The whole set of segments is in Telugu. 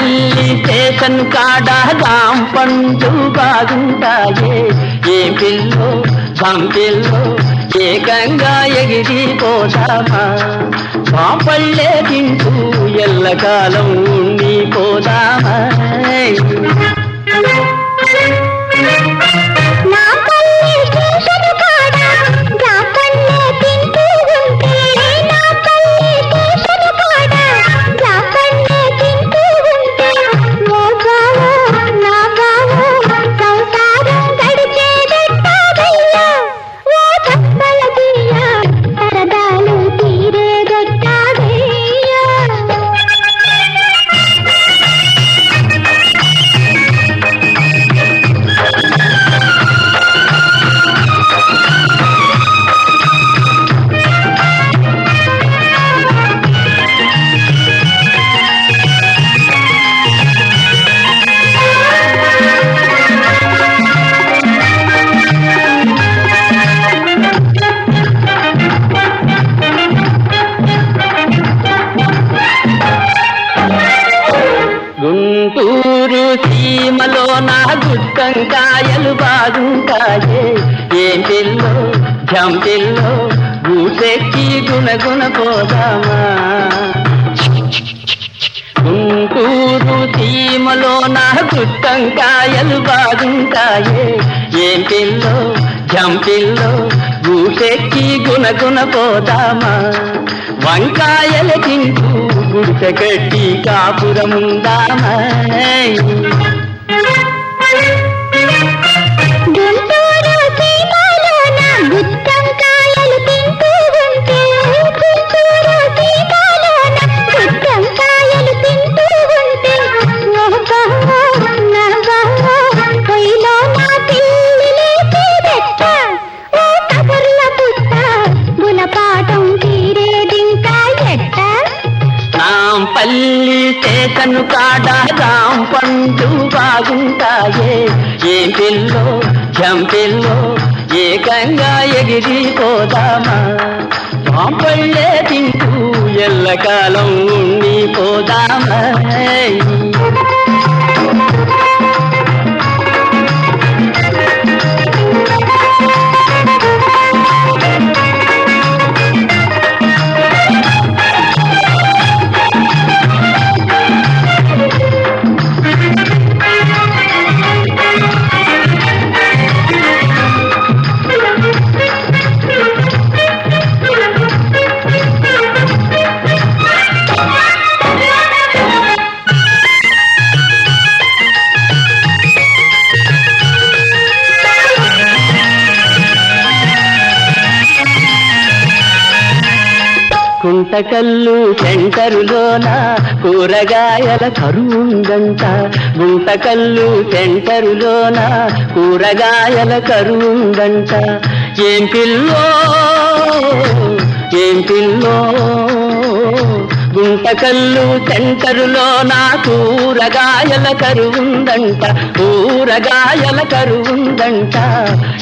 పల్లి స్టేషన్ కాడ పండు బాగుంటాయే ఏ పిల్లో పంపిల్లో ఏకంగా ఎగిరిపోదామా పాపళ్ళే తింటూ ఎల్లకాలం ఉండిపోదామా? సీమలో నా గుట్టంకాయలు బాగుంటాయే. ఏం పిల్లో జంపిల్లో గూసెక్కి గుణగుణ పోదామా? గుంటూరు సీమలో నా గుట్టంకాయలు బాగుంటాయే. ఏం పిల్లో జంపిల్లో గూసెక్కి గుణగుణ పోదామా? వంకాయలు తింటూ గుడిసె కట్టి కాపురముందామా నాంపల్లి స్టేషను కాడ రాంపండు బాగుంటాయే. ఏం పిల్లో జంపిల్లో ఏకంగా ఎగిరిపోదామా పాపళ్ళే తింటూ ఎల్లకాలం ఉండిపోదామా? కుంటకల్లు సెంటరులోన కూరగాయల కరువుందంట. గుంటకల్లు సెంటరులోన కూరగాయల కరువుందంట. ఏం పిల్లో ఏం పిల్లో? వంటకల్లు సెంటరులో నా కూరగాయల కరువుందంట కూరగాయల కరువుందంట.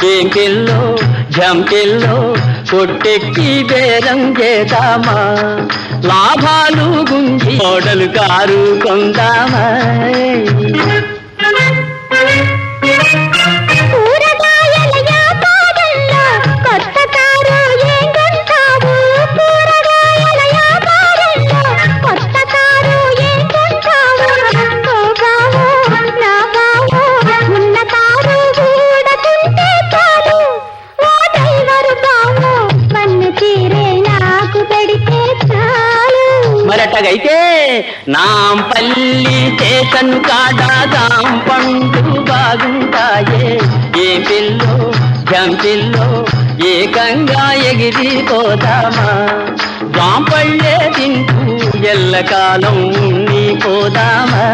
ఏం పిల్లో జంపిల్లో కొట్టెక్కి బేరం చేద్దామా? లాభాలు గుంజి ఓడలు కారు కొందామా? మరటగైతే నాంపల్లి చేతన్ కాడాదాం పండు బాగుంటాయే. ఏ పిల్లో జంపిల్లో ఏకంగా ఎగిరిపోదామా జాంపళ్ళే తింటూ ఎల్లకాలం ఉండిపోదామా